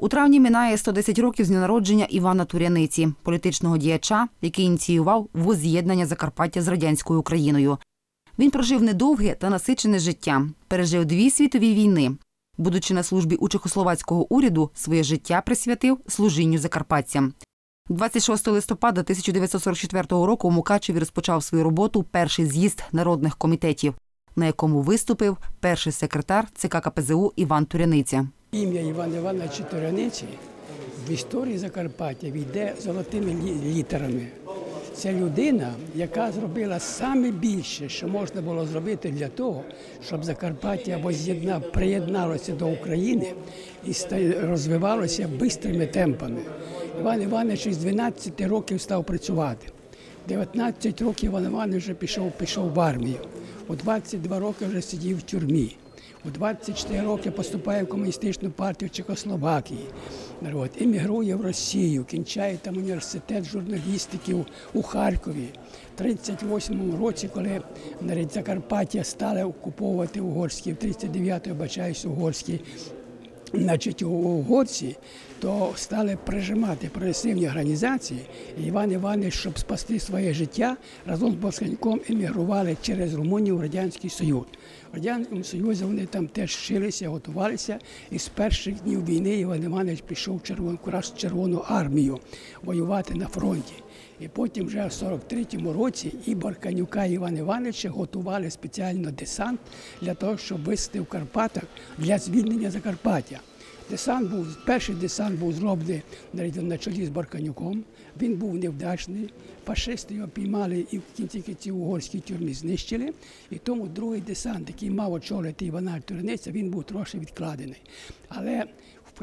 У травні минає 110 років з дня народження Івана Туряниці, політичного діяча, який ініціював воз'єднання Закарпаття з радянською Україною. Він прожив недовге та насичене життя, пережив дві світові війни. Будучи на службі у чехословацького уряду, своє життя присвятив служінню закарпатцям. 26 листопада 1944 року у Мукачеві розпочав свою роботу перший з'їзд народних комітетів, на якому виступив перший секретар ЦК КПЗУ Іван Туряниця. Ім'я Івана Івановича Тураниці в історії Закарпаття війде золотими літерами. Це людина, яка зробила саме більше, що можна було зробити для того, щоб Закарпаття воз'єдна приєдналося до України і розвивалося бистрими темпами. Іван Іванович із 12 років став працювати. 19 років Іван Іванович вже пішов, пішов в армію. У 22 роки вже сидів в тюрмі. У 24 роки поступає в комуністичну партію Чехословакії. От, емігрує в Росію, кінчає там університет журналістики у- у Харкові. В 38-му році, коли навіть Закарпаття стали окуповувати угорські, в 39-й, бачаюсь, угорські Значить, у угорці то стали прижимати прогресивні організації. І Іван Іванович, щоб спасти своє життя, разом з Босканьком емігрували через Румунію в Радянський Союз. В Радянському Союзі вони там теж вчилися, готувалися. І з перших днів війни Іван Іванович пішов в червону, в Червону армію воювати на фронті. І потім вже в 43-му році і Барканюка і Івана Івановича готували спеціально десант для того, щоб висити в Карпатах для звільнення Закарпаття. Десант був, перший десант був зроблений на чолі з Барканюком. Він був невдачний. Фашисти його піймали і в кінці кінців угорській тюрмі знищили. І тому другий десант, який мав очолити Івана Турниця, він був трошки відкладений. Але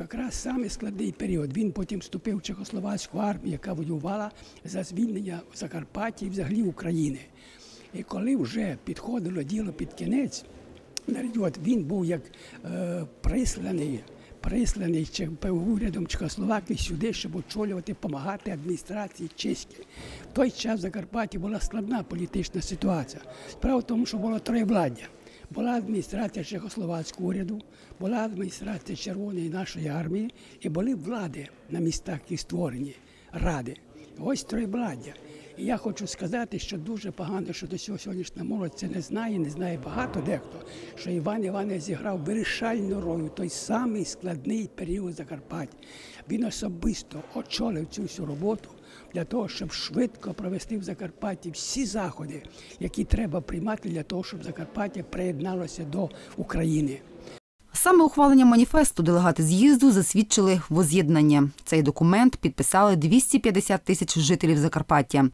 якраз саме складний період. Він потім вступив в Чехословацьку армію, яка воювала за звільнення Закарпаття і взагалі України. І коли вже підходило діло під кінець, він був як е, присланий. Присланий урядом Чехословакії сюди, щоб очолювати, допомагати адміністрації чеській. В той час в Закарпатті була складна політична ситуація. Справа в тому, що було троєвладдя. Була адміністрація Чехословацького уряду, була адміністрація Червоної нашої армії і були влади на містах, які створені, ради. Ось троєвладдя. І я хочу сказати, що дуже погано, що до цього сьогоднішня молодь це не знає, не знає багато дехто, що Іван Іванович зіграв вирішальну роль той самий складний період Закарпаття. Він особисто очолив цю всю роботу для того, щоб швидко провести в Закарпатті всі заходи, які треба приймати для того, щоб Закарпаття приєдналося до України. Саме ухваленням маніфесту делегати з'їзду засвідчили воз'єднання. Цей документ підписали 250 тисяч жителів Закарпаття.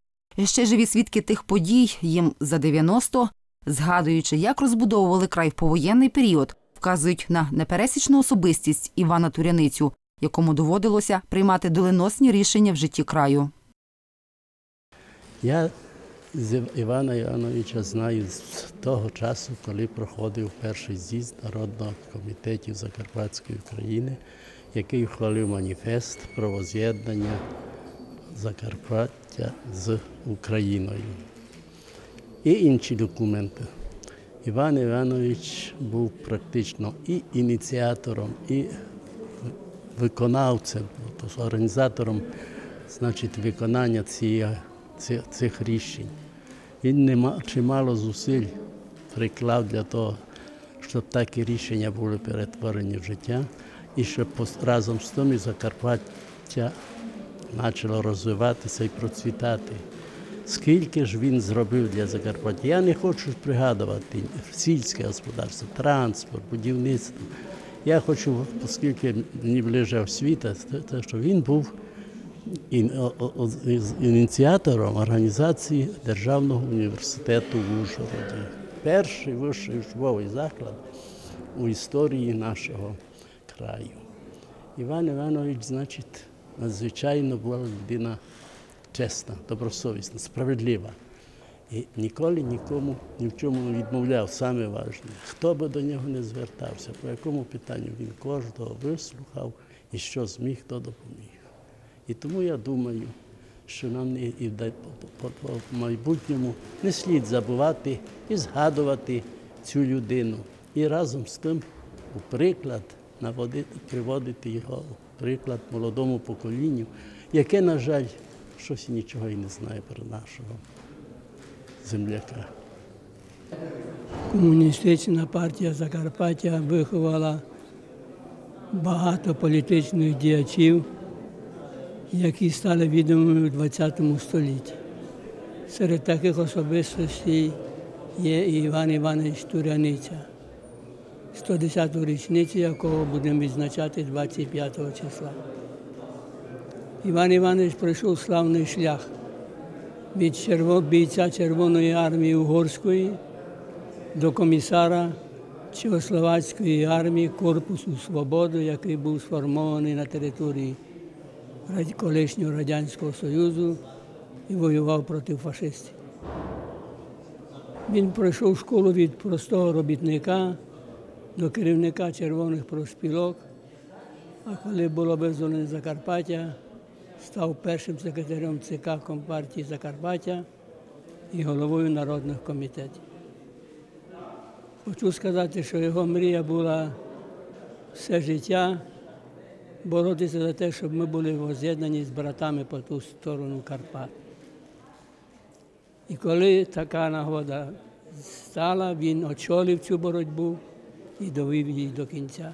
Ще живі свідки тих подій їм за 90, згадуючи, як розбудовували край в повоєнний період, вказують на непересічну особистість Івана Туряницю, якому доводилося приймати доленосні рішення в житті краю. Я з Івана Івановича знаю з того часу, коли проходив перший з'їзд Народного комітетів Закарпатської України, який ухвалив маніфест про воз'єднання Закарпаття з Україною. І інші документи. Іван Іванович був практично і ініціатором, і виконавцем, тобто організатором значить, виконання цієї, ці- цих рішень. Він нема, чимало зусиль приклав для того, щоб такі рішення були перетворені в життя, і щоб разом з тим і Закарпаття почало розвиватися і процвітати. Скільки ж він зробив для Закарпаття? Я не хочу пригадувати сільське господарство, транспорт, будівництво. Я хочу, оскільки мені ближче освіта, те- що він був ініціатором організації Державного університету в Ужгороді. Перший вищий учбовий заклад у історії нашого краю. Іван Іванович, значить, надзвичайно була людина чесна, добросовісна, справедлива. І ніколи нікому ні в чому не відмовляв, саме важливе. Хто би до нього не звертався, по якому питанню він кожного вислухав і що зміг, то допоміг. І тому я думаю, що нам і в майбутньому не слід забувати і згадувати цю людину. І разом з тим у приклад наводити, приводити його приклад молодому поколінню, яке, на жаль, щось нічого і не знає про нашого земляка. Комуністична партія Закарпаття виховала багато політичних діячів, які стали відомими в ХХ столітті. Серед таких особистостей є і Іван Іванович Туряниця, 110-ту річницю якого будемо відзначати 25 числа. Іван Іванович пройшов славний шлях від черво- бійця Червоної армії Угорської до комісара Чехословацької армії Корпусу Свободи, який був сформований на території колишнього Радянського Союзу і воював проти фашистів. Він пройшов школу від простого робітника до керівника червоних профспілок, а коли було визволене Закарпаття, став першим секретарем ЦК Компартії Закарпаття і головою народних комітетів. Хочу сказати, що його мрія була все життя боротися за те, щоб ми були воз'єднані з братами по ту сторону Карпат. І коли така нагода стала, він очолив цю боротьбу і довів її до кінця.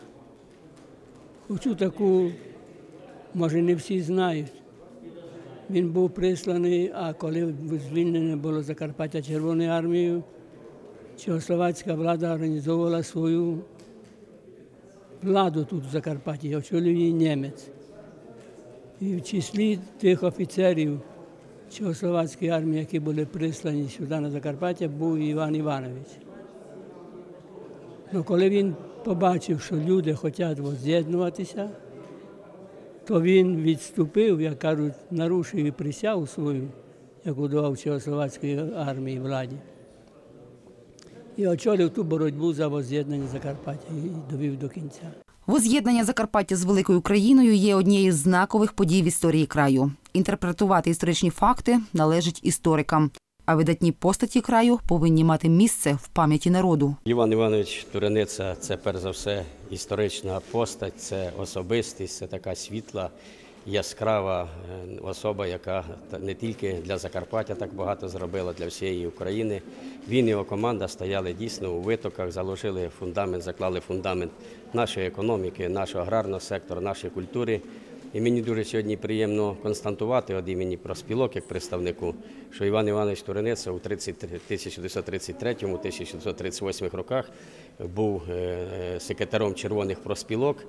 Хочу таку, може не всі знають. Він був присланий, а коли звільнене було Закарпаття Червоною армією, Чехословацька влада організовувала свою владу тут в Закарпатті, очолив її німець. І в числі тих офіцерів Чехословацької армії, які були прислані сюди на Закарпаття, був Іван Іванович. Ну, коли він побачив, що люди хочуть воз'єднуватися, то він відступив, як кажуть, нарушив і присягу свою, яку давав Чехословацької армії владі і очолив ту боротьбу за воз'єднання Закарпаття і довів до кінця. Воз'єднання Закарпаття з великою Україною є однією з знакових подій в історії краю. Інтерпретувати історичні факти належить історикам. А видатні постаті краю повинні мати місце в пам'яті народу. Іван Іванович Турениця це перш за все історична постать, це особистість, це така світла, яскрава е, особа, яка не тільки для Закарпаття так багато зробила, для всієї України. Він і його команда стояли дійсно у витоках, заложили фундамент, заклали фундамент нашої економіки, нашого аграрного сектору, нашої культури. І мені дуже сьогодні приємно констатувати від імені проспілок, як представнику, що Іван Іванович Турениця у 1933-1938 роках був е, секретарем червоних проспілок е,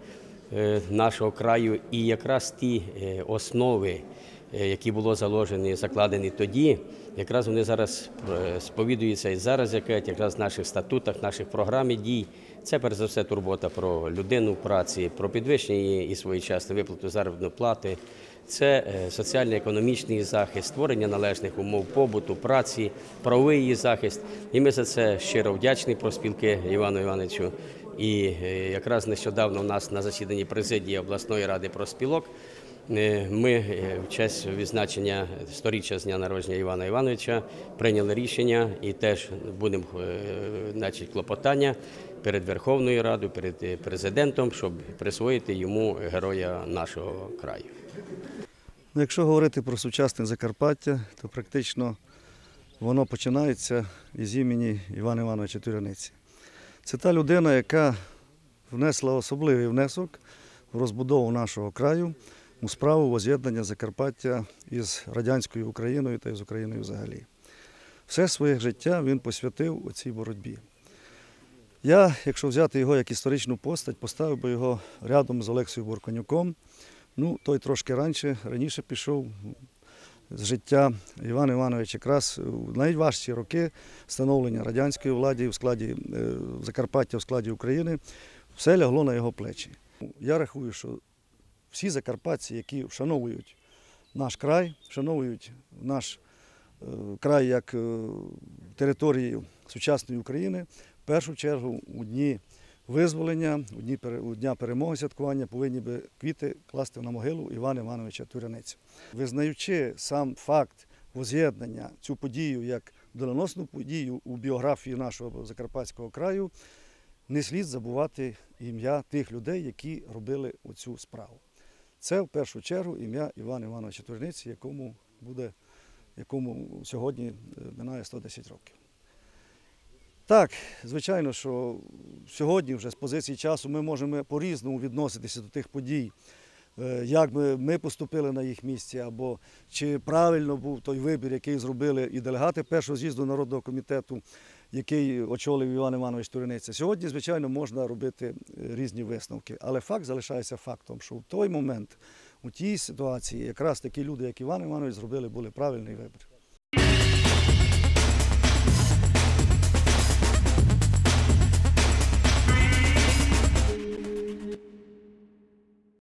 нашого краю. І якраз ті е, основи, е, які було заложені, закладені тоді, якраз вони зараз е, сповідуються і зараз, як якраз в наших статутах, наших програмі дій. Це перш за все турбота про людину праці, про підвищення і своєчасну виплату заробітної плати. Це е, соціально-економічний захист, створення належних умов побуту, праці, правовий її захист. І ми за це щиро вдячні проспілки Івану Івановичу. І е, якраз нещодавно у нас на засіданні президії обласної ради проспілок Е, Ми е, в честь відзначення сторіччя з дня народження Івана Івановича прийняли рішення і теж будемо е, значить, клопотання перед Верховною Радою, перед е, президентом, щоб присвоїти йому героя нашого краю. Ну, Якщо говорити про сучасне Закарпаття, то практично воно починається із імені Івана Івановича Туряниці. Це та людина, яка внесла особливий внесок в розбудову нашого краю у справу воз'єднання Закарпаття із радянською Україною та із Україною взагалі. Все своє життя він посвятив у цій боротьбі. Я, якщо взяти його як історичну постать, поставив би його рядом з Олексією Бурконюком. Ну, той трошки раніше, раніше пішов з життя Іван Іванович якраз у найважчі роки становлення радянської влади в складі е, Закарпаття в складі України, все лягло на його плечі. Я рахую, що всі закарпатці, які вшановують наш край, вшановують наш е, край як е, територію сучасної України, в першу чергу у дні визволення, у дні, у дня перемоги святкування повинні би квіти класти на могилу Івана Івановича Туряницю. Визнаючи сам факт воз'єднання, цю подію як доленосну подію у біографії нашого Закарпатського краю, не слід забувати ім'я тих людей, які робили оцю справу. Це в першу чергу ім'я Івана Івановича Турниці, якому буде, якому сьогодні е, минає 110 років. Так, звичайно, що сьогодні вже з позиції часу ми можемо по-різному відноситися до тих подій, е, як ми, ми поступили на їх місці, або чи правильно був той вибір, який зробили і делегати першого з'їзду Народного комітету, який очолив Іван Іванович Туриниця. Сьогодні, звичайно, можна робити е, різні висновки, але факт залишається фактом, що в той момент, у тій ситуації, якраз такі люди, як Іван Іванович, зробили були правильний вибір.